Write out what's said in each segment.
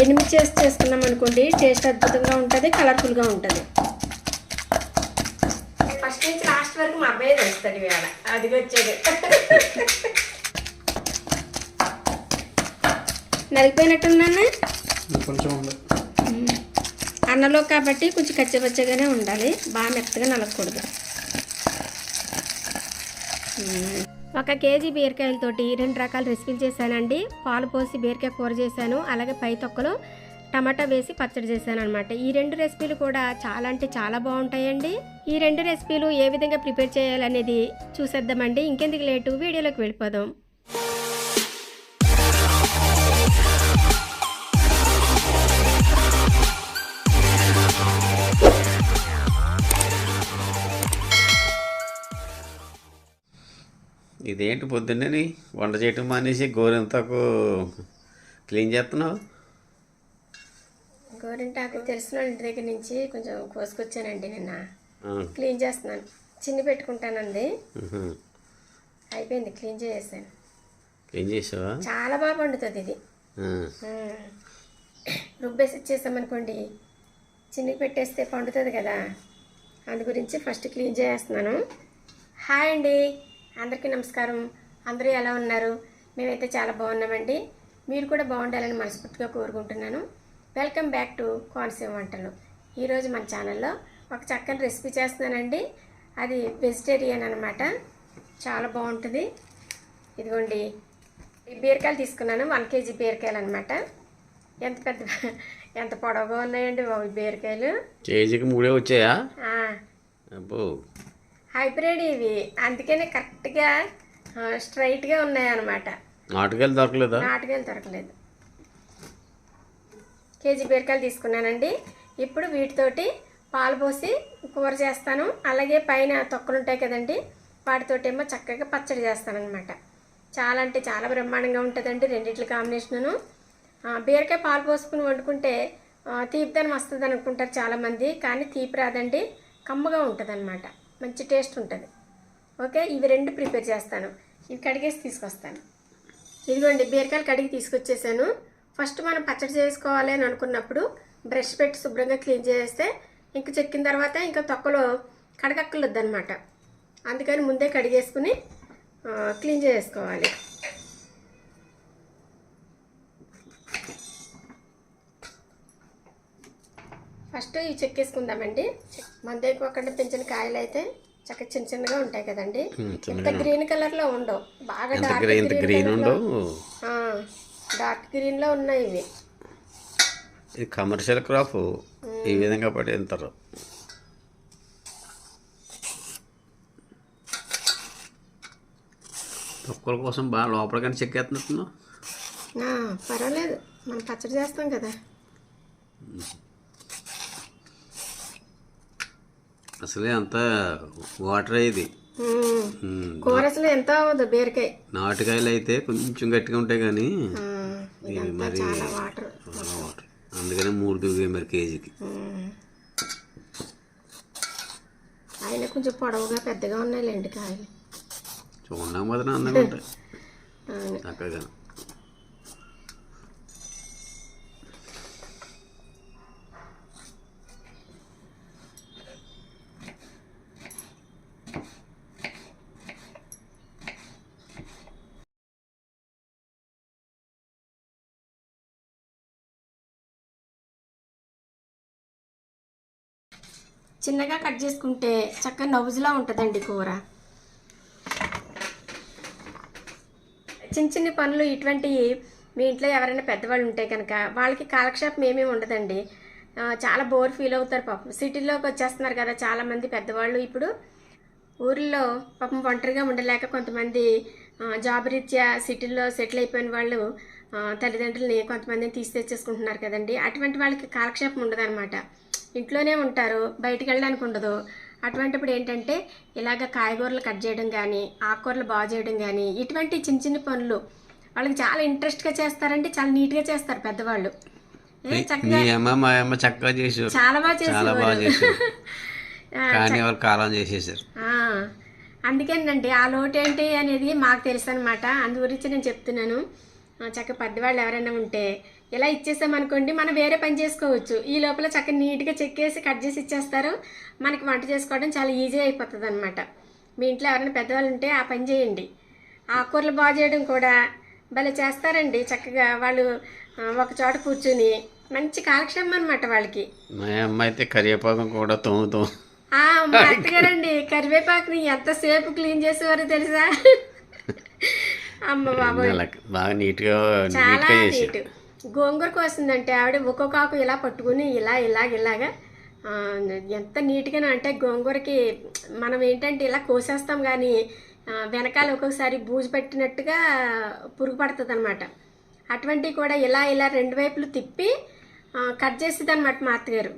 ఎండుమిర్చి వేసి చేసుకున్నాం అనుకోండి టేస్ట్ అద్భుతంగా ఉంటుంది కలర్ఫుల్గా ఉంటుంది. ఫస్ట్ నుంచి లాస్ట్ వరకు మా అబ్బాయి తెస్తాడు ఇవాళ. అది వచ్చేది. కొంచెం ఉంది అన్నలో కాబట్టి కొంచెం కచ్చపచ్చగానే ఉండాలి. బాగా మెత్తగా నలగకూడదు. ఒక కేజీ బీరకాయలతోటి రెండు రకాల రెసిపీలు చేశానండి. పాలు పోసి బీరకాయ కూర చేశాను. అలాగే పై తొక్కలో టమాటా వేసి పచ్చడి చేశాను అనమాట ఈ రెండు రెసిపీలు కూడా చాలా అంటే చాలా బాగుంటాయండి. ఈ రెండు రెసిపీలు ఏ విధంగా ప్రిపేర్ చేయాలనేది చూసేద్దామండి. ఇంకెందుకు లేటు? వీడియోలోకి వెళ్ళిపోదాం. ఇదేంటి పొద్దున్నే వంట చేయటం మానేసి గోరింతకు క్లీన్ చేస్తున్నావు? గోరింటాకు తెలిసిన ఇంటి దగ్గర నుంచి కొంచెం కోసుకొచ్చానండి నిన్న. క్లీన్ చేస్తున్నాను. చిన్ని పెట్టుకుంటానంది ఉహు. అయిపోయింది క్లీన్ చేసేసాను. క్లీన్ చేసావా? చాలా బాగా పండుతుంది ఇది. రుబ్బేసి ఇచ్చేసామనుకోండి చిన్నకి పెట్టేస్తే పండుతుంది కదా. అందు గురించి ఫస్ట్ క్లీన్ చేస్తున్నాను. హాయ్ అండి. అందరికీ నమస్కారం. అందరూ ఎలా ఉన్నారు? మేమైతే చాలా బాగున్నామండి. మీరు కూడా బాగుండాలని మనస్ఫూర్తిగా కోరుకుంటున్నాను. వెల్కమ్ బ్యాక్ టు కోనసీమ వంటలు. ఈరోజు మన ఛానల్లో ఒక చక్కని రెసిపీ చేస్తున్నానండి. అది వెజిటేరియన్ అనమాట చాలా బాగుంటుంది. ఇదిగోండి. ఈ బీరకాయలు తీసుకున్నాను. వన్ కేజీ బీరకాయలు అనమాట ఎంత పెద్ద ఎంత పొడవుగా ఉన్నాయండి బాబు బీరకాయలు? కేజీకి మూడే వచ్చాయా? అబ్బో. హైబ్రిడ్ ఇవి. అందుకనే కరెక్ట్గా స్ట్రైట్గా ఉన్నాయన్నమాట. నాటుకెళ్ళి దొరకలేదా? నాటుకాయలు దొరకలేదు. కేజీ బీరకాయలు తీసుకున్నానండి. ఇప్పుడు వీటితోటి పాలు పోసి కూర చేస్తాను. అలాగే పైన తొక్కలు ఉంటాయి కదండి వాటితోటేమో చక్కగా పచ్చడి చేస్తాను అనమాట చాలా అంటే చాలా బ్రహ్మాండంగా ఉంటుందండి రెండిట్ల కాంబినేషను బీరకాయ పాలు పోసుకుని వండుకుంటే తీపిదనం వస్తుంది అనుకుంటారు చాలామంది కానీ తీపి రాదండి కమ్మగా ఉంటుంది మంచి టేస్ట్ ఉంటుంది. ఓకే? ఇవి రెండు ప్రిపేర్ చేస్తాను. ఇవి కడిగేసి తీసుకొస్తాను. ఇదిగోండి బీరకాయలు కడిగి తీసుకొచ్చేసాను. ఫస్ట్ మనం పచ్చడి చేసుకోవాలి అని అనుకున్నప్పుడు బ్రష్ పెట్టి శుభ్రంగా క్లీన్ చేస్తే ఇంక చెక్కిన తర్వాత ఇంకా తొక్కలో కడగక్కర్లేదు అనమాట అందుకని ముందే కడిగేసుకుని క్లీన్ చేసుకోవాలి. ఫస్ట్ ఇవి చెక్కేసుకుందామండి. మన దగ్గర ఒకటి పెంచిన కాయలు అయితే చక్కగా చిన్న చిన్నగా ఉంటాయి కదండి. ఇంత గ్రీన్ కలర్లో ఉండవు. బాగా డార్క్ గ్రీన్ ఉండవు? డార్క్ గ్రీన్లో ఉన్నాయి ఇవి. ఇది కమర్షియల్ క్రాప్. ఈ విధంగా పడేంటారు తొక్కల కోసం బాగా లోపలికని చెక్కేస్తున్నట్టున్నావు? ఆ, పర్వాలేదు. మనం పచ్చడి చేస్తాం కదా. అసలే అంత వాటర్ ఇది. కూర అసలు ఎంత అవ్వదు? బీరకాయ. నాటుకాయలు అయితే కొంచెం గట్టిగా ఉంటాయి కానీ ఇదంతా మరి వాటర్. అందుకనే మూడు దిగుతాయి మరి కేజీకి. ఆయన కొంచెం పొడవుగా పెద్దగా ఉన్నాయిలేండి కాయలు. చూడడానికి మాత్రం అందంగా ఉంటాయి. అవును. చిన్నగా కట్ చేసుకుంటే చక్కగా నవ్వుజులా ఉంటుందండి కూర. చిన్న చిన్న పనులు ఇటువంటివి మీ ఇంట్లో ఎవరైనా పెద్దవాళ్ళు ఉంటే కనుక వాళ్ళకి కాలక్షేపం ఏమీ ఉండదండి. చాలా బోర్ ఫీల్ అవుతారు పాపం. సిటీలోకి వచ్చేస్తున్నారు కదా చాలామంది పెద్దవాళ్ళు ఇప్పుడు. ఊర్లో పాపం ఒంటరిగా ఉండలేక కొంతమంది జాబ్ రీత్యా సిటీల్లో సెటిల్ అయిపోయిన వాళ్ళు తల్లిదండ్రులని కొంతమందిని తీసి తెచ్చేసుకుంటున్నారు కదండి. అటువంటి వాళ్ళకి కాలక్షేపం ఉండదన్నమాట. ఇంట్లోనే ఉంటారు బయటికి వెళ్ళడానికి ఉండదు. అటువంటిప్పుడు ఏంటంటే ఇలాగ కాయగూరలు కట్ చేయడం కానీ ఆకుకూరలు బాగు చేయడం కానీ ఇటువంటి చిన్న చిన్న పనులు వాళ్ళకి చాలా ఇంట్రెస్ట్గా చేస్తారంటే చాలా నీట్గా చేస్తారు పెద్దవాళ్ళు. చక్కగా చేసారు చాలా బాగా చేసేవారు. కానీ వాళ్ళు కాలం చేసేసారు. అందుకేనండి ఆ లోటు ఏంటి అనేది మాకు తెలుసు అనమాట అందు గురించి నేను చెప్తున్నాను. చక్కగా పెద్దవాళ్ళు ఎవరైనా ఉంటే ఇలా ఇచ్చేసామనుకోండి మనం వేరే పని చేసుకోవచ్చు. ఈ లోపల చక్కగా నీట్గా చెక్కేసి కట్ చేసి ఇచ్చేస్తారు. మనకి వంట చేసుకోవడం చాలా ఈజీ అయిపోతుంది అనమాట మీ ఇంట్లో ఎవరైనా పెద్దవాళ్ళు ఉంటే ఆ పని చేయండి. ఆకుకూరలు బాగు చేయడం కూడా భలే చేస్తారండి. చక్కగా వాళ్ళు ఆ, ఒక చోట కూర్చుని మంచి కాలక్షేమం అనమాట వాళ్ళకి. మా అమ్మ అయితే కరివేపాకం కూడా తోముతూ ఆ, మా అత్తగారండి కరివేపాకుని ఎంతసేపు క్లీన్ చేసేవారో తెలుసా? అమ్మ అలా బాగా నీట్గా చాలా నీట్. గోంగూర కోసిందంటే ఆవిడ ఒక్కొక్క ఆకు ఇలా పట్టుకుని ఇలా ఇలాగ ఇలాగా. ఎంత నీట్గా అంటే గోంగూరకి మనం ఏంటంటే ఇలా కోసేస్తాం కానీ వెనకాల ఒక్కొక్కసారి బూజు పెట్టినట్టుగా పురుగు పడుతుంది అనమాట అటువంటివి కూడా ఇలా ఇలా రెండు వైపులు తిప్పి కట్ చేసేది అనమాట మా అత్తగారు.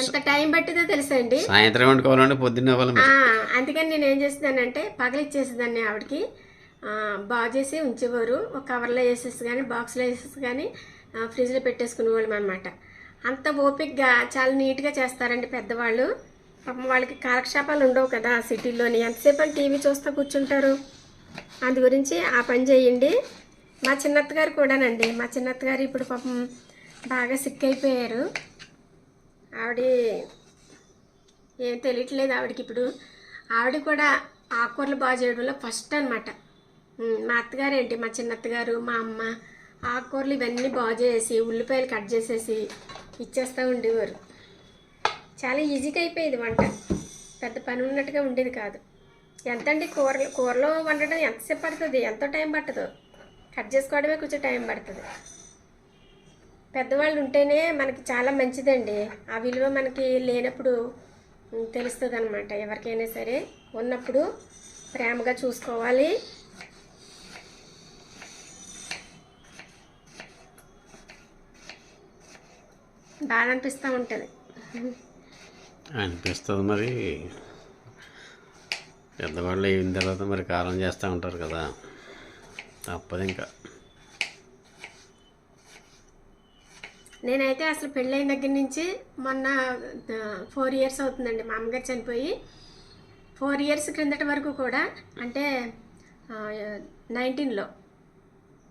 ఎంత టైం పట్టిందో తెలుసా అండి? సాయంత్రం వండుకోవాలంటే పొద్దున్న అందుకని నేను ఏం చేసేదానంటే పగలిచ్చేసేదాన్ని ఆవిడకి. ఆ, బాగు చేసి ఉంచేవారు. ఒక కవర్లో వేసేసి కానీ బాక్స్లో వేసేసి కానీ ఫ్రిడ్జ్లో పెట్టేసుకునేవాళ్ళం అనమాట అంత ఓపిక్గా చాలా నీట్గా చేస్తారండి పెద్దవాళ్ళు. పాపం వాళ్ళకి కాలక్షేపాలు ఉండవు కదా సిటీలోని ఎంతసేపు అని టీవీ చూస్తూ కూర్చుంటారు? అందు గురించి ఆ పని చేయండి. మా చిన్నత్తగారు కూడానండి. మా చిన్నత్తగారు ఇప్పుడు పాపం బాగా సిక్ అయిపోయారు. ఆవిడ ఏం తెలియట్లేదు ఆవిడకి ఇప్పుడు. ఆవిడ కూడా ఆకుకూరలు బాగా చేయడంలో ఫస్ట్ అనమాట మా అత్తగారు ఏంటి మా చిన్నత్తగారు మా అమ్మ ఆకుకూరలు ఇవన్నీ బాగు చేసి ఉల్లిపాయలు కట్ చేసేసి ఇచ్చేస్తూ ఉండేవారు. చాలా ఈజీగా అయిపోయేది వంట. పెద్ద పని ఉన్నట్టుగా ఉండేది కాదు. ఎంతండి కూరలు? కూరలో వండడం ఎంతసేపు పడుతుంది? ఎంతో టైం పట్టదు. కట్ చేసుకోవడమే కొంచెం టైం పడుతుంది. పెద్దవాళ్ళు ఉంటేనే మనకి చాలా మంచిదండి. ఆ విలువ మనకి లేనప్పుడు తెలుస్తుంది అనమాట ఎవరికైనా సరే ఉన్నప్పుడు ప్రేమగా చూసుకోవాలి. బాధ అనిపిస్తూ ఉంటుంది. అనిపిస్తుంది మరి. పెద్దవాళ్ళు అయిన తర్వాత మరి కారం చేస్తూ ఉంటారు కదా. తప్పదు ఇంకా. నేనైతే అసలు పెళ్ళైన దగ్గర నుంచి మొన్న ఫోర్ ఇయర్స్ అవుతుందండి. మా అమ్మగారు చనిపోయి ఫోర్ ఇయర్స్ క్రిందటి వరకు కూడా అంటే నైన్టీన్లో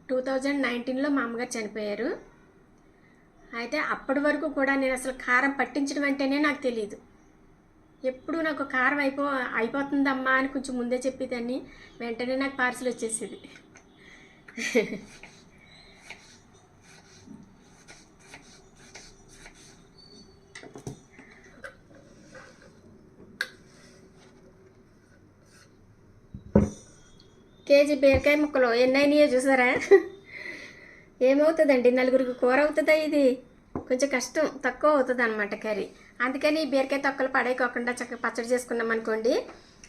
టూ థౌజండ్ నైన్టీన్లో మా అమ్మగారు చనిపోయారు. అయితే అప్పటి వరకు కూడా నేను అసలు కారం పట్టించడం అంటేనే నాకు తెలియదు ఎప్పుడు నాకు కారం అయిపో అయిపోతుందమ్మా అని కొంచెం ముందే చెప్పేదాన్ని వెంటనే నాకు పార్సిల్ వచ్చేసేది. కేజీ బీరకాయ ముక్కలు ఎన్నైనాయో చూసారా? ఏమవుతుందండి? నలుగురికి కూర అవుతుందా ఇది? కొంచెం కష్టం తక్కువ అవుతుంది అనమాట కర్రీ. అందుకని ఈ బీరకాయ తొక్కలు పడేయకోకుండా చక్కగా పచ్చడి చేసుకున్నాం అనుకోండి.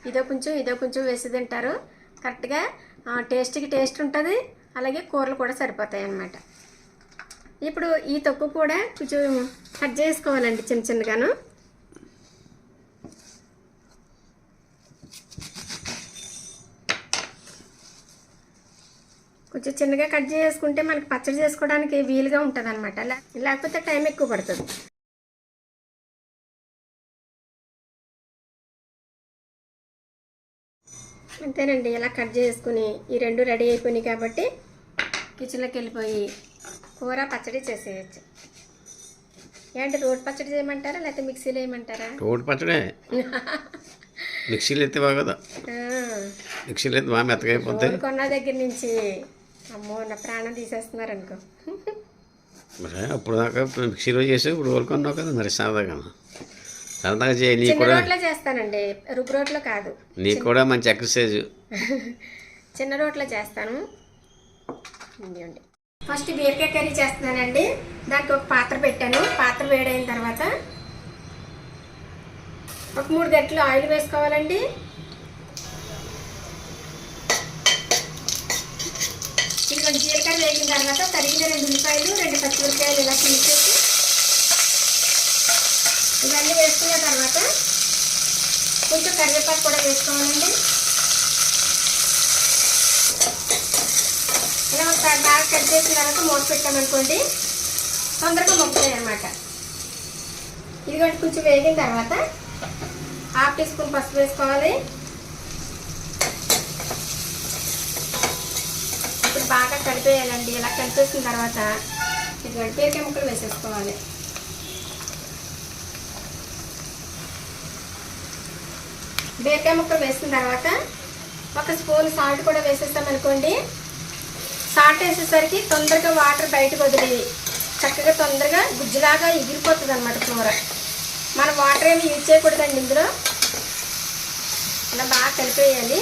ఇదో కొంచెం ఇదో కొంచెం వేసి తింటారు. కరెక్ట్గా టేస్ట్కి టేస్ట్ ఉంటుంది. అలాగే కూరలు కూడా సరిపోతాయి అన్నమాట ఇప్పుడు ఈ తొక్కు కూడా కొంచెం కట్ చేసుకోవాలండి చిన్న చిన్నగాను. కొంచెం చిన్నగా కట్ చేసుకుంటే మనకి పచ్చడి చేసుకోవడానికి వీలుగా ఉంటుంది అనమాట లేకపోతే టైం ఎక్కువ పడుతుంది. అంతేనండి ఇలా కట్ చేసుకుని ఈ రెండు రెడీ అయిపోయినాయి కాబట్టి కిచెన్లోకి వెళ్ళిపోయి కూర పచ్చడి చేసేయచ్చు. ఏంటి రోడ్ పచ్చడి చేయమంటారా లేకపోతే మిక్సీలో వేయమంటారా? రోటి పచ్చడే. మిక్సీలు ఎత్తే బాగోదా. ఆ, మిక్సీలు ఎత్తే బాగా మెత్తగా రోడ్ కొన్న దగ్గర నుంచి అమ్మో నా ప్రాణం తీసేస్తున్నారు అనుకో మరి అప్పుడు దాకా మిక్సీలో చేసి ఇప్పుడు ఊరుకున్నావు కదా మరి సరదాగా. సరదాగా చేయి నీ చిన్న కూడా రోట్లో చేస్తానండి. రుబ్బు రోట్లో కాదు. నీకు కూడా మంచి ఎక్సర్సైజ్. చిన్న రోట్లో చేస్తాను. ఇదిగోండి. ఫస్ట్ బీరకాయ కర్రీ చేస్తున్నానండి. దానికి ఒక పాత్ర పెట్టాను. పాత్ర వేడైన తర్వాత ఒక మూడు గంటలు ఆయిల్ వేసుకోవాలండి. కొంచెం జీలకర్ర వేగిన తర్వాత తరిగిన రెండు ఉల్లిపాయలు రెండు పచ్చిమిరపకాయలు ఇలా తీసేసి ఇవన్నీ వేసుకున్న తర్వాత కొంచెం కరివేపాకు కూడా వేసుకోవాలండి. ఇలా ఒక బాగా కట్ చేసిన తర్వాత మూత పెట్టామనుకోండి తొందరగా మొక్కుతాయి అనమాట ఇదిగోండి కొంచెం వేగిన తర్వాత హాఫ్ టీ స్పూన్ పసుపు వేసుకోవాలి. బాగా కలిపేయాలండి. ఇలా కలిపేసిన తర్వాత ఇదిగోండి బీరకాయ ముక్కలు వేసేసుకోవాలి. బీరకాయ ముక్కలు వేసిన తర్వాత ఒక స్పూన్ సాల్ట్ కూడా వేసేస్తాం అనుకోండి. సాల్ట్ వేసేసరికి తొందరగా వాటర్ బయటకు వదిలి చక్కగా తొందరగా గుజ్జులాగా ఎగిరిపోతుంది అనమాట కూర. మనం వాటర్ ఏమి యూజ్ చేయకూడదండి ఇందులో. ఇలా బాగా కలిపేయాలి.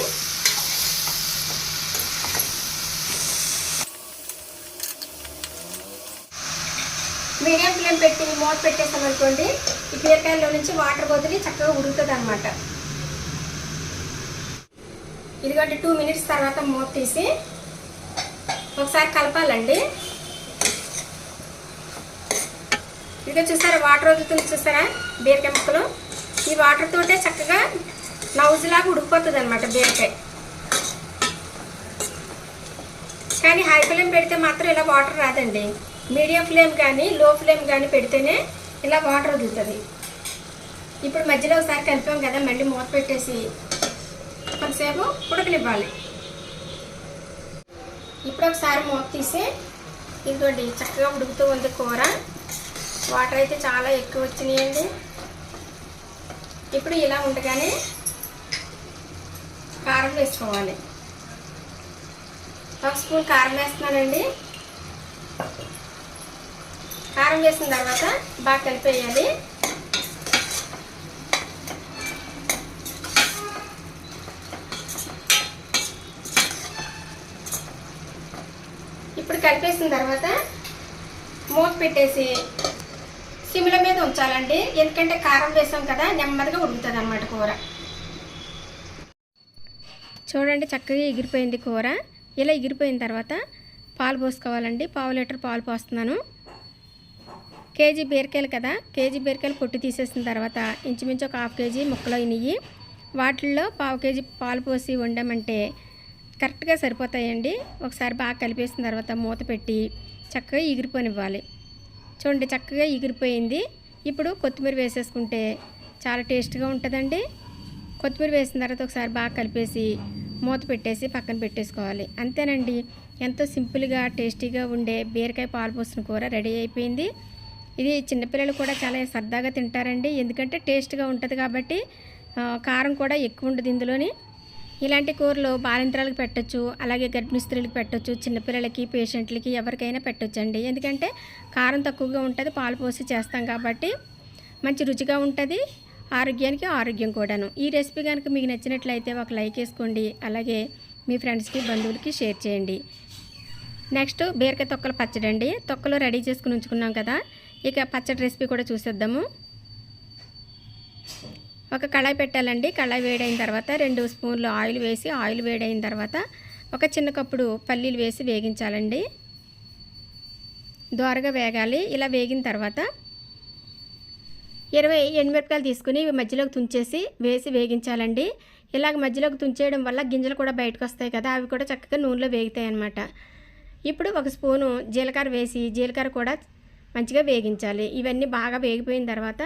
మీడియం ఫ్లేమ్ పెట్టి మూత పెట్టేస్తాం అనుకోండి ఈ బీరకాయలో నుంచి వాటర్ వదిలి చక్కగా ఉడుకుతుంది అనమాట ఇదిగోండి టూ మినిట్స్ తర్వాత మూత తీసి ఒకసారి కలపాలండి. ఇదిగో చూసారా వాటర్ వదులుతుంది చూసారా బీరకాయ ముక్కలు? ఈ వాటర్ తోటే చక్కగా నౌజులాగా ఉడికిపోతుంది అనమాట బీరకాయ. కానీ హై ఫ్లేమ్ పెడితే మాత్రం ఇలా వాటర్ రాదండి. మీడియం ఫ్లేమ్ కానీ లో ఫ్లేమ్ కానీ పెడితేనే ఇలా వాటర్ వదులుతుంది. ఇప్పుడు మధ్యలో ఒకసారి కలిపాం కదా మళ్ళీ మూత పెట్టేసి కొంతసేపు ఉడకనివ్వాలి. ఇప్పుడు ఒకసారి మూత తీసి ఇదిగోండి చక్కగా ఉడుకుతూ ఉంది కూర. వాటర్ అయితే చాలా ఎక్కువ వచ్చినాయండి. ఇప్పుడు ఇలా ఉండగానే కారం వేసుకోవాలి. ఒక స్పూన్ కారం వేస్తున్నానండి. కారం వేసిన తర్వాత బాగా కలిపేయాలి. ఇప్పుడు కలిపేసిన తర్వాత మూత పెట్టేసి సిమ్ల మీద ఉంచాలండి. ఎందుకంటే కారం వేసాం కదా నెమ్మదిగా ఉడుకుతుంది అన్నమాట కూర. చూడండి చక్కగా ఎగిరిపోయింది కూర. ఇలా ఎగిరిపోయిన తర్వాత పాలు పోసుకోవాలండి. పావు లీటర్ పాలు పోస్తున్నాను. కేజీ బీరకాయలు కదా కేజీ బీరకాయలు పొట్టు తీసేసిన తర్వాత ఇంచుమించు ఒక హాఫ్ కేజీ ముక్కలు అయినాయి వాటిల్లో పావు కేజీ పాలు పోసి వండామంటే కరెక్ట్గా సరిపోతాయండి. ఒకసారి బాగా కలిపేసిన తర్వాత మూత పెట్టి చక్కగా ఎగిరిపోనివ్వాలి. చూడండి చక్కగా ఎగిరిపోయింది. ఇప్పుడు కొత్తిమీర వేసేసుకుంటే చాలా టేస్ట్గా ఉంటుందండి. కొత్తిమీర వేసిన తర్వాత ఒకసారి బాగా కలిపేసి మూత పెట్టేసి పక్కన పెట్టేసుకోవాలి. అంతేనండి. ఎంతో సింపుల్గా టేస్టీగా ఉండే బీరకాయ పాలు పోసిన కూర రెడీ అయిపోయింది. ఇది చిన్నపిల్లలు కూడా చాలా సరదాగా తింటారండి. ఎందుకంటే టేస్ట్గా ఉంటుంది కాబట్టి కారం కూడా ఎక్కువ ఉండదు ఇందులోని. ఇలాంటి కూరలు బాలింతరాలకు పెట్టొచ్చు అలాగే గర్భిణీ స్త్రీలకు పెట్టొచ్చు చిన్నపిల్లలకి పేషెంట్లకి ఎవరికైనా పెట్టొచ్చండి. ఎందుకంటే కారం తక్కువగా ఉంటుంది పాలు పోసి చేస్తాం కాబట్టి మంచి రుచిగా ఉంటుంది ఆరోగ్యానికి ఆరోగ్యం కూడాను. ఈ రెసిపీ కనుక మీకు నచ్చినట్లయితే ఒక లైక్ వేసుకోండి అలాగే మీ ఫ్రెండ్స్కి బంధువులకి షేర్ చేయండి. నెక్స్ట్ బీరకాయ తొక్కల పచ్చడి అండి తొక్కలు రెడీ చేసుకుని ఉంచుకున్నాం కదా ఇక పచ్చడి రెసిపీ కూడా చూసేద్దాము. ఒక కళాయి పెట్టాలండి. కళాయి వేడైన తర్వాత రెండు స్పూన్లు ఆయిల్ వేసి ఆయిల్ వేడైన తర్వాత ఒక చిన్న కప్పుడు పల్లీలు వేసి వేగించాలండి. దోరగా వేగాలి. ఇలా వేగిన తర్వాత ఇరవై ఎండుమిరపకాయలు తీసుకుని ఇవి మధ్యలోకి తుంచేసి వేసి వేగించాలండి. ఇలాగ మధ్యలోకి తుంచేయడం వల్ల గింజలు కూడా బయటకు వస్తాయి కదా అవి కూడా చక్కగా నూనెలో వేగుతాయి అన్నమాట ఇప్పుడు ఒక స్పూను జీలకర్ర వేసి జీలకర్ర కూడా మంచిగా వేగించాలి. ఇవన్నీ బాగా వేగిపోయిన తర్వాత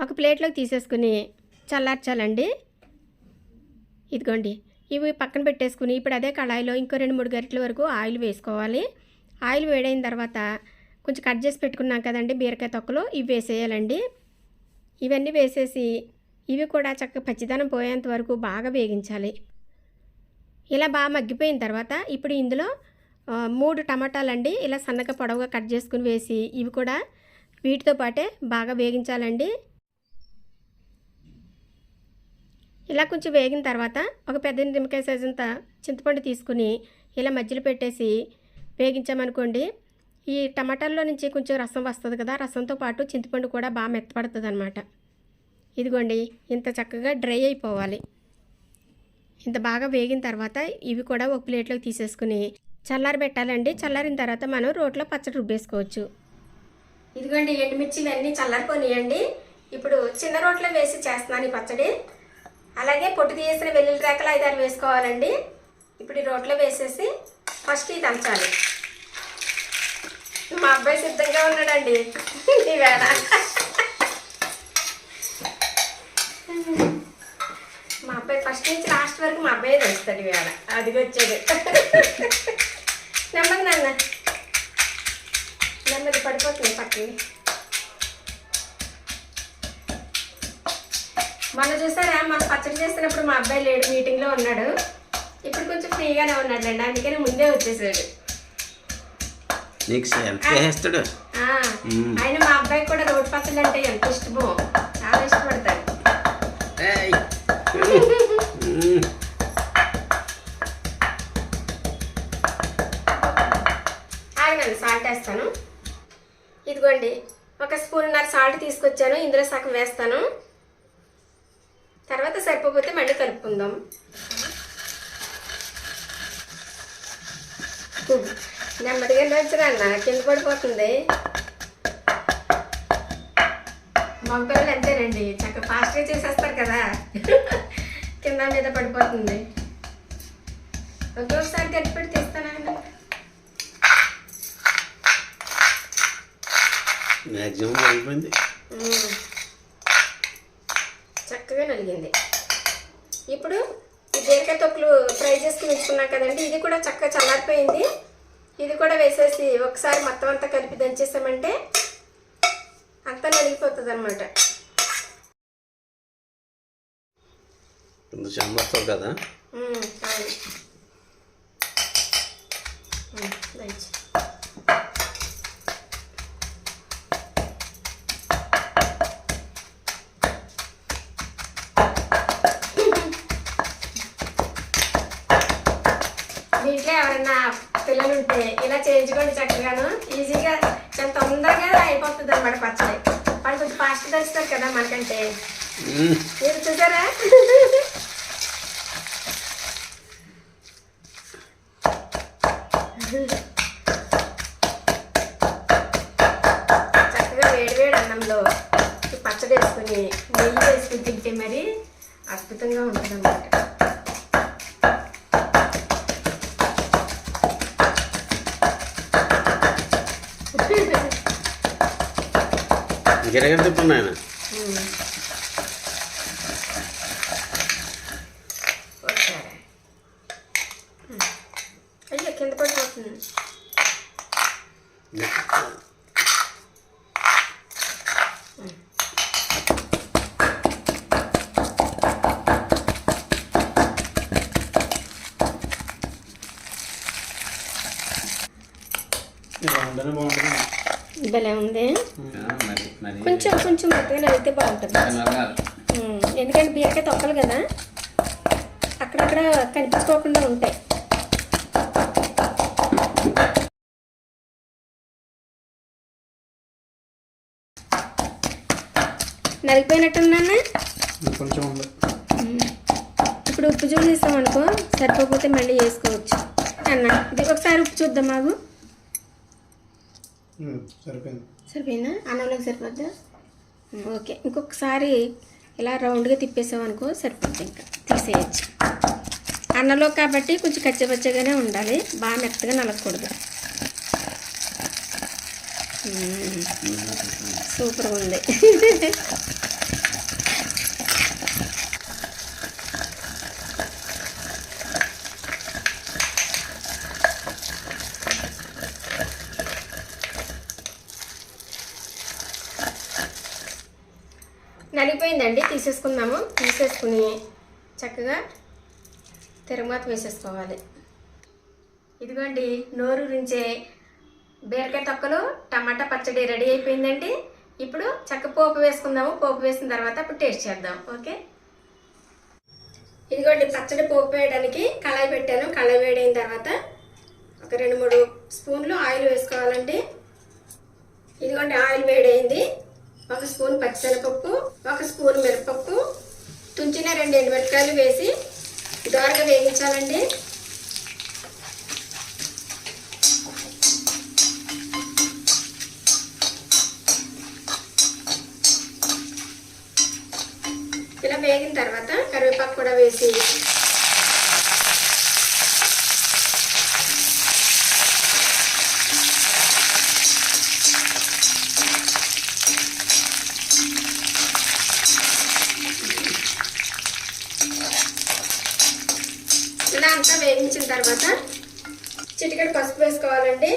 ఒక ప్లేట్లోకి తీసేసుకుని చల్లార్చాలండి. ఇదిగోండి. ఇవి పక్కన పెట్టేసుకుని ఇప్పుడు అదే కళాయిలో ఇంకో రెండు మూడు గరిటల వరకు ఆయిల్ వేసుకోవాలి. ఆయిల్ వేడైన తర్వాత కొంచెం కట్ చేసి పెట్టుకున్నాం కదండి బీరకాయ తొక్కలు ఇవి వేసేయాలండి. ఇవన్నీ వేసేసి ఇవి కూడా చక్కగా పచ్చిదనం పోయేంత వరకు బాగా వేగించాలి. ఇలా బాగా మగ్గిపోయిన తర్వాత ఇప్పుడు ఇందులో మూడు టమాటాలండి. ఇలా సన్నగా పొడవుగా కట్ చేసుకుని వేసి ఇవి కూడా వీటితో పాటే బాగా వేగించాలండి. ఇలా కొంచెం వేగిన తర్వాత ఒక పెద్ద నిమ్మకాయ సైజు అంత చింతపండు తీసుకుని ఇలా మధ్యలో పెట్టేసి వేగించామనుకోండి ఈ టమాటాల్లో నుంచి కొంచెం రసం వస్తుంది కదా రసంతో పాటు చింతపండు కూడా బాగా మెత్తపడుతుంది అనమాట ఇదిగోండి ఇంత చక్కగా డ్రై అయిపోవాలి. ఇంత బాగా వేగిన తర్వాత ఇవి కూడా ఒక ప్లేట్లోకి తీసేసుకుని చల్లారి పెట్టాలండి. చల్లారిన తర్వాత మనం రోట్లో పచ్చడి రుబ్బేసుకోవచ్చు. ఇదిగోండి ఎండుమిర్చి ఇవన్నీ చల్లారిపోనియండి. ఇప్పుడు చిన్న రోట్లో వేసి చేస్తున్నాను ఈ పచ్చడి. అలాగే పొట్టు తీసిన వెల్లుల్లి రేకలు ఐదారు వేసుకోవాలండి. ఇప్పుడు ఈ రోట్లో వేసేసి ఫస్ట్ ఇది దంచాలి. మా అబ్బాయి సిద్ధంగా ఉన్నాడండి. ఈవేళ మా అబ్బాయి ఫస్ట్ నుంచి లాస్ట్ వరకు మా అబ్బాయి తెస్తాడు ఈవేళ అది వచ్చేది. నెమ్మది నాన్న. నెమ్మది పడిపోతుంది పక్కకి. మొన్న చూసారా మన పచ్చడి చేస్తున్నప్పుడు మా అబ్బాయి లేడు మీటింగ్లో ఉన్నాడు. ఇప్పుడు కొంచెం ఫ్రీగానే ఉన్నాడులేండి అందుకని ముందే వచ్చేసాడు. నీకు హెల్ప్ చేస్తాడు? ఆయన మా అబ్బాయి కూడా రోడ్డు పచ్చడి అంటే ఎంత ఇష్టమో చాలా ఇష్టపడతాడు. వేస్తాను. ఇదిగోండి ఒక స్పూన్నర సాల్ట్ తీసుకొచ్చాను ఇందులో సగం వేస్తాను. తర్వాత సరిపోతే మళ్ళీ కలుపుకుందాం. నెమ్మదిగా నచ్చరా అన్న కింద పడిపోతుంది. మగపిల్లలు అంతేనండి చక్కగా ఫాస్ట్గా చేసేస్తారు కదా. కింద మీద పడిపోతుంది. ఒక్కొక్కసారి గట్టిపెట్టి తీస్తానండి మ్యాక్సిమం అయిపోయింది. చక్కగా నలిగింది. ఇప్పుడు ఈ బీరకాయ తొక్కులు ఫ్రై చేసుకుని ఉంచుకున్నాం కదండి ఇది కూడా చక్కగా చల్లారిపోయింది. ఇది కూడా వేసేసి ఒకసారి మొత్తం అంతా కలిపి దంచేసామంటే అంతా నలిగిపోతుంది అనమాట కింద. దంచుతారు కదా మనకంటే. మీరు చూసారా? చక్కగా వేడి వేడి అన్నంలో పచ్చడి వేసుకుని నెయ్యి వేసుకుని తింటే మరి అద్భుతంగా ఉంటుంది అన్నమాట గిరగర తిప్పు నాయన ఒకసారి అయ్యో కింద పడిపోతుంది బాగుంటుంది బాగుంటుంది భలే ఉంది మరి మరి మెత్తగా నలిగితే బాగుంటుంది. ఎందుకంటే బీరకాయ తొక్కలు కదా. అక్కడక్కడ కనిపించుకోకుండా ఉంటాయి. కొంచెం ఉంది. ఇప్పుడు ఉప్పు చూసేసాం అనుకో సరిపోకపోతే మళ్ళీ వేసుకోవచ్చు. అన్న ఇది ఒకసారి ఉప్పు చూద్దాం మాకు. సరిపోయింది? అన్నంలోకి సరిపోద్దా? ఓకే. ఇంకొకసారి ఇలా రౌండ్గా తిప్పేసామనుకో సరిపోతుంది ఇంకా. తీసేయచ్చు. అన్నలో కాబట్టి కొంచెం కచ్చపచ్చగానే ఉండాలి. బాగా మెత్తగా నలగకూడదు సూపర్గా ఉంది. నలిగిపోయిందండి తీసేసుకుందాము. తీసేసుకుని చక్కగా తిరగమాత వేసేసుకోవాలి. ఇదిగోండి నోరు రుంచే బీరకాయ తొక్కలు టమాటా పచ్చడి రెడీ అయిపోయిందండి. ఇప్పుడు చక్క పోపు వేసుకుందాము. పోపు వేసిన తర్వాత అప్పుడు టేస్ట్ చేద్దాం. ఓకే? ఇదిగోండి పచ్చడి పోపు వేయడానికి కళాయి పెట్టాను. కళాయి వేడైన తర్వాత ఒక రెండు మూడు స్పూన్లు ఆయిల్ వేసుకోవాలండి. ఇదిగోండి ఆయిల్ వేడైంది. ఒక స్పూన్ పచ్చిశనగపప్పు ఒక స్పూన్ మిరపప్పు తుంచిన రెండు ఎండుమిరపకాయలు వేసి దోరగా వేగించాలండి ఇలా వేగిన తర్వాత కరివేపాకు కూడా వేసి ఇలా అంతా వేగించిన తర్వాత చిటికెడు పసుపు వేసుకోవాలండి.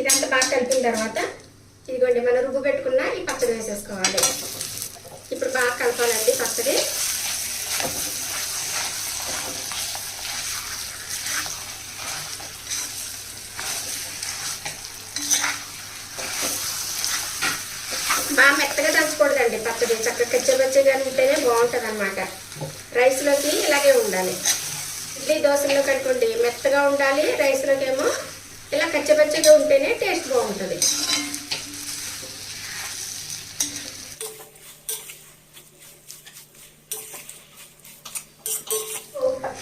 ఇదంతా బాగా కలిపిన తర్వాత ఇదిగోండి మనం రుబ్బు పెట్టుకున్న ఈ పచ్చడి వేసేసుకోవాలి. ఇప్పుడు బాగా కలపాలండి పచ్చడి. బాగా మెత్తగా దంచకూడదండి పచ్చడి. చక్కగా కచ్చబచ్చగా ఉంటేనే బాగుంటుంది అనమాట రైస్లోకి ఇలాగే ఉండాలి. ఇడ్లీ దోశల్లో కనుకోండి మెత్తగా ఉండాలి రైస్లోకి ఏమో ఇలా కచ్చపచ్చగా ఉంటేనే టేస్ట్ బాగుంటుంది.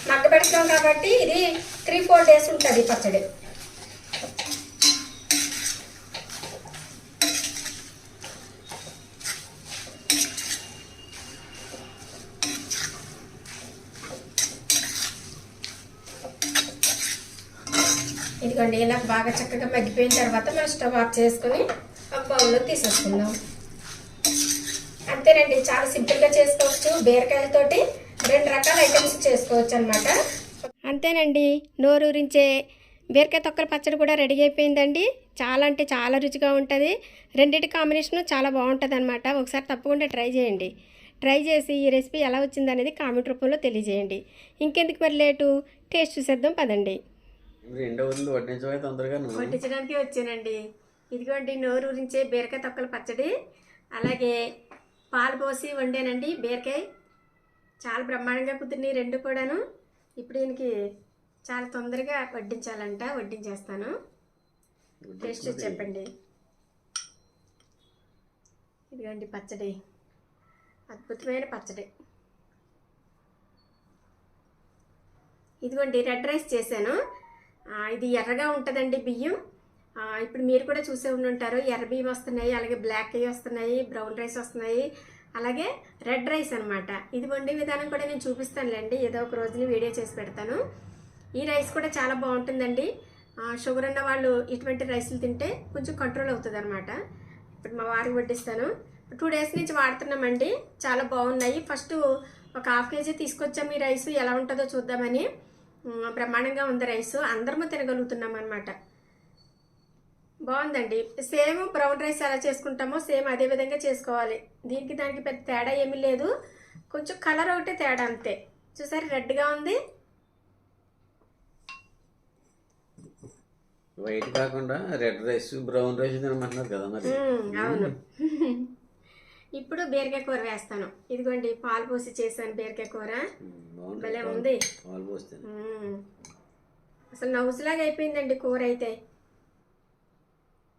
మగ్గ పెడతాం కాబట్టి ఇది త్రీ ఫోర్ డేస్ ఉంటుంది పచ్చడి. ఇదిగోండి ఇలా బాగా చక్కగా మగ్గిపోయిన తర్వాత మనం స్టవ్ ఆఫ్ చేసుకుని ఒక బౌల్లో తీసేసుకుందాం. అంతేనండి చాలా సింపుల్గా చేసుకోవచ్చు. బీరకాయలతోటి రెండు రకాల ఐటమ్స్ చేసుకోవచ్చు అనమాట అంతేనండి నోరూరించే బీరకాయ తొక్కల పచ్చడి కూడా రెడీ అయిపోయిందండి. చాలా అంటే చాలా రుచిగా ఉంటుంది. రెండింటి కాంబినేషన్ చాలా బాగుంటుంది అనమాట ఒకసారి తప్పకుండా ట్రై చేయండి. ట్రై చేసి ఈ రెసిపీ ఎలా వచ్చిందనేది కామెంట్ రూపంలో తెలియజేయండి. ఇంకెందుకు మరి లేటు? టేస్ట్ చూసేద్దాం పదండి. రెండో ఉంది వడ్డించవే తొందరగా నువ్వు వడ్డించడానికి వచ్చానండి. ఇదిగోండి నోరు ఊరించే బీరకాయ తొక్కల పచ్చడి. అలాగే పాలు పోసి వండానండి బీరకాయ. చాలా బ్రహ్మాండంగా కుదిరినాయి రెండు కూడాను. ఇప్పుడు దీనికి చాలా తొందరగా వడ్డించాలంట వడ్డించేస్తాను. టేస్ట్ చెప్పండి. ఇదిగోండి పచ్చడి. అద్భుతమైన పచ్చడి. ఇదిగోండి రెడ్ రైస్ చేశాను. ఇది ఎర్రగా ఉంటుందండి బియ్యం. ఇప్పుడు మీరు కూడా చూసే ఉండి ఉంటారు ఎర్ర బియ్యం వస్తున్నాయి అలాగే బ్లాక్ అయ్యి వస్తున్నాయి బ్రౌన్ రైస్ వస్తున్నాయి అలాగే రెడ్ రైస్ అనమాట ఇది వండే విధానం కూడా నేను చూపిస్తానులేండి. ఏదో ఒక రోజుని వీడియో చేసి పెడతాను. ఈ రైస్ కూడా చాలా బాగుంటుందండి. షుగర్ ఉన్న వాళ్ళు ఇటువంటి రైస్లు తింటే కొంచెం కంట్రోల్ అవుతుంది అనమాట ఇప్పుడు మా వారికి వడ్డిస్తాను. టూ డేస్ నుంచి వాడుతున్నామండి. చాలా బాగున్నాయి. ఫస్ట్ ఒక హాఫ్ కేజీ తీసుకొచ్చాము ఈ రైస్. ఎలా ఉంటుందో చూద్దామని. బ్రహ్మాండంగా ఉంది రైస్. అందరము తినగలుగుతున్నాం అనమాట బాగుందండి. సేమ్ బ్రౌన్ రైస్ ఎలా చేసుకుంటామో సేమ్ అదే విధంగా చేసుకోవాలి. దీనికి దానికి పెద్ద తేడా ఏమీ లేదు. కొంచెం కలర్ ఒకటే తేడా అంతే. చూసారు రెడ్గా ఉంది. వైట్ కాకుండా రెడ్ రైస్ బ్రౌన్ రైస్ తినమంటున్నారు కదా మరి. అవును. ఇప్పుడు బీరకాయ కూర వేస్తాను. ఇదిగోండి పాలు పోసి చేశాను బీరకాయ కూర. భలే ఉంది. పాలు పోస్తాను. అసలు నవ్వులాగా అయిపోయిందండి కూర అయితే.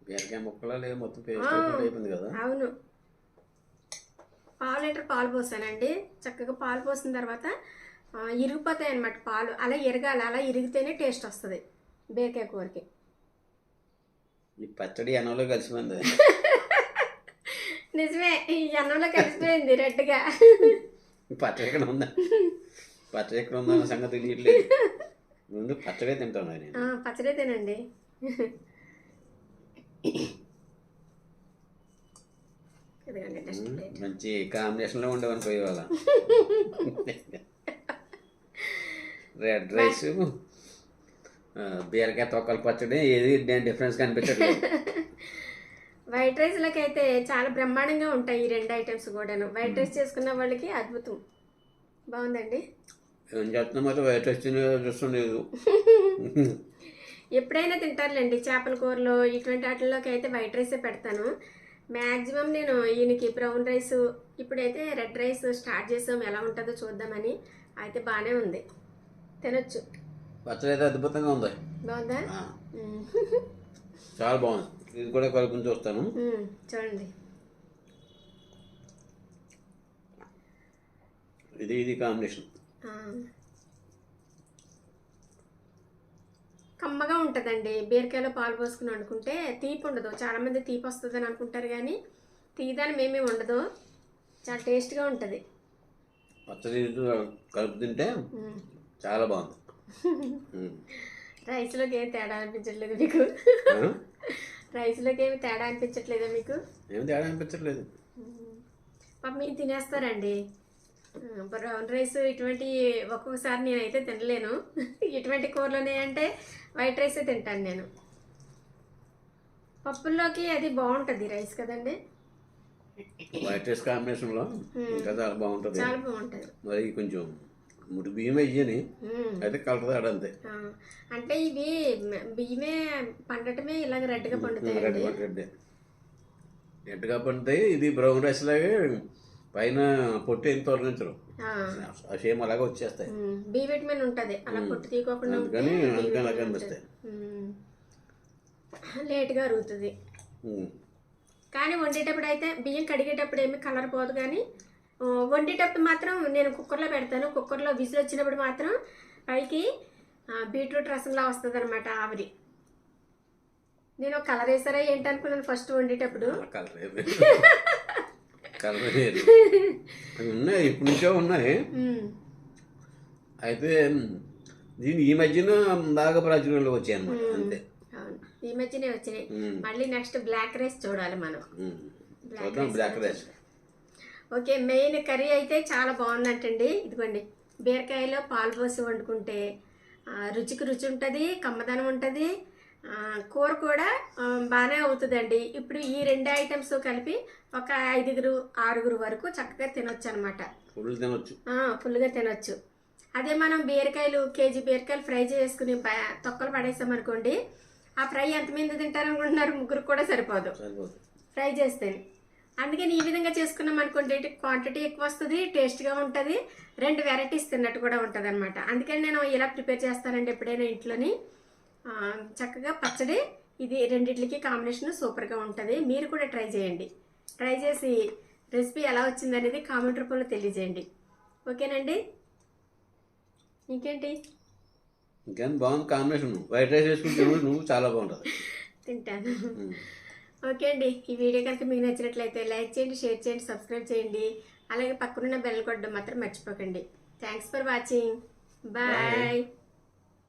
బీరకాయ ముక్కలు లేదు మొత్తం పేస్ట్ ఆ. అయిపోయింది అయిపోయింది కదా. అవును. పావు లీటర్ పాలు పోసానండి. చక్కగా పాలు పోసిన తర్వాత ఇరిగిపోతాయి అన్నమాట పాలు. అలా ఇరగాలి అలా ఇరిగితేనే టేస్ట్ వస్తుంది బీరకాయ కూరకి. ఈ పచ్చడి అన్నంలో కలిసిపోయింది. నిజమే ఈ అన్నంలో కలిసిపోయింది రెడ్గా. పచ్చడి ఎక్కడ ఉందా? పచ్చడి ఎక్కడ ఉందా సంగతి తెలియట్లేదు. ముందు పచ్చడే తింటాను నేను. పచ్చడి తినండి. మంచి కాంబినేషన్లో ఉండేవని పోయి వాళ్ళ రెడ్ రైస్ బీరకాయ తొక్కల పచ్చడి ఏది డిఫరెన్స్ కనిపించట్లేదు. వైట్ రైస్లోకి అయితే చాలా బ్రహ్మాండంగా ఉంటాయి ఈ రెండు ఐటమ్స్ కూడాను. వైట్ రైస్ చేసుకున్న వాళ్ళకి అద్భుతం. బాగుందండి? ఏం చేస్తున్నా మరి? వైట్ రైస్ తినే చూస్తుండలేదు ఎప్పుడైనా తింటారులేండి చేపల కూరలో ఇటువంటి వాటిల్లోకి అయితే వైట్ రైసే పెడతాను. మ్యాక్సిమం నేను ఈయనకి బ్రౌన్ రైస్ ఇప్పుడైతే రెడ్ రైస్ స్టార్ట్ చేసాం ఎలా ఉంటుందో చూద్దామని. అయితే బాగానే ఉంది. తినొచ్చు. పచ్చడి అయితే అద్భుతంగా ఉంది. బాగుందా. చాలా బాగుంది. ఇది కూడా కలుపుకుని చూస్తాను. చూడండి. ఇది ఇది కాంబినేషన్. కమ్మగా ఉంటుందండి. బీరకాయలో పాలు పోసుకుని వండుకుంటే తీపి ఉండదు. చాలామంది తీపి వస్తుందని అనుకుంటారు కానీ తీయదాని మేమీ ఉండదు చాలా టేస్ట్గా ఉంటుంది. పచ్చడి కలుపు తింటే. చాలా బాగుంది. రైస్లోకి ఏం తేడా అనిపించట్లేదు మీకు? రైస్లోకి ఏమి తేడా అనిపించట్లేదా మీకు? ఏం తేడా అనిపించట్లేదు. పాప మీరు తినేస్తారండి. బ్రౌన్ రైస్ ఇటువంటి ఒక్కొక్కసారి నేనైతే తినలేను. ఇటువంటి కూరలోనే అంటే వైట్ రైస్ తింటాను నేను. పప్పుల్లోకి అది బాగుంటుంది రైస్ కదండి? వైట్ రైస్ కాంబినేషన్లో ఇంకా చాలా బాగుంటుంది. చాలా బాగుంటుంది. మరి కొంచెం ముడి బియ్యం వెయ్యని మ్మ్. అయితే కలర్ అంటే ఇవి బియ్యమే పండటమే ఇలాగ రెడ్గా రెడ్ పండుతాయండి. రెడ్ రెడ్గా పండితే ఇది బ్రౌన్ రైస్ లాగే పైన పొట్టు ఏం తొలగించరు ఆ, షేమ్ అలాగే వచ్చేస్తాయి. బి విటమిన్ ఉంటుంది. అలా పొట్టు తీయకోకుండా ఉంటే అందుకని అందుకని. అనిపిస్తాయి మ్. లేట్గా అరుగుతుంది. కానీ వండేటప్పుడు అయితే బియ్యం కడిగేటప్పుడు ఏమి కలర్ పోదు కానీ వండేటప్పుడు మాత్రం నేను కుక్కర్లో పెడతాను. కుక్కర్లో విజిల్ వచ్చినప్పుడు మాత్రం పైకి బీట్రూట్ రసంలా వస్తుంది అనమాట ఆవిరి. నేను కలర్ వేసారా ఏంటి అనుకున్నాను ఫస్ట్ వండేటప్పుడు. కలర్ ఏమి. కలర్ లేదు అవి ఉన్నాయి ఇప్పటి నుంచో ఉన్నాయి. అయితే దీని ఈ మధ్యన బాగా ప్రాచుర్యంలోకి వచ్చాయి అనమాట అంతే. అవును. ఈ మధ్యనే వచ్చినాయి. మళ్ళీ నెక్స్ట్ బ్లాక్ రైస్ చూడాలి మనం. Black rice okay main curry అయితే చాలా బాగుందంటండి ఇదిగోండి బీరకాయలో పాలు పోసి వండుకుంటే రుచికి రుచి ఉంటుంది కమ్మదనం ఉంటుంది కూర కూడా బాగానే అవుతుందండి. ఇప్పుడు ఈ రెండు ఐటమ్స్ కలిపి ఒక ఐదుగురు ఆరుగురు వరకు చక్కగా తినొచ్చు అనమాట ఫుల్ తినొచ్చు ఫుల్గా తినొచ్చు. అదే మనం బీరకాయలు కేజీ బీరకాయలు ఫ్రై చేసుకుని తొక్కలు పడేసామనుకోండి ఆ ఫ్రై ఎంతమంది తింటారనుకుంటున్నారు? ముగ్గురు కూడా సరిపోదు. ఫ్రై చేస్తేనే. అందుకని ఈ విధంగా చేసుకున్నాం అనుకుంటే క్వాంటిటీ ఎక్కువ వస్తుంది టేస్ట్గా ఉంటుంది రెండు వెరైటీస్ తిన్నట్టు కూడా ఉంటుంది అనమాట అందుకని నేను ఇలా ప్రిపేర్ చేస్తానండి ఎప్పుడైనా ఇంట్లోని. చక్కగా పచ్చడి ఇది రెండిట్లకి కాంబినేషన్ సూపర్గా ఉంటుంది. మీరు కూడా ట్రై చేయండి. ట్రై చేసి రెసిపీ ఎలా వచ్చింది అనేది కామెంట్ రూపంలో తెలియజేయండి. ఓకేనండి? ఇంకేంటి? ఇంకా బాగుంది కాంబినేషన్ వైట్ రైస్ వేసుకుని తిను నువ్వు చాలా బాగుంటుంది తింటాను. ఓకే అండి ఈ వీడియో కనుక మీకు నచ్చినట్లయితే లైక్ చేయండి షేర్ చేయండి సబ్స్క్రైబ్ చేయండి. అలాగే పక్కనున్న బెల్ కొట్టడం మాత్రం మర్చిపోకండి. Thanks for watching bye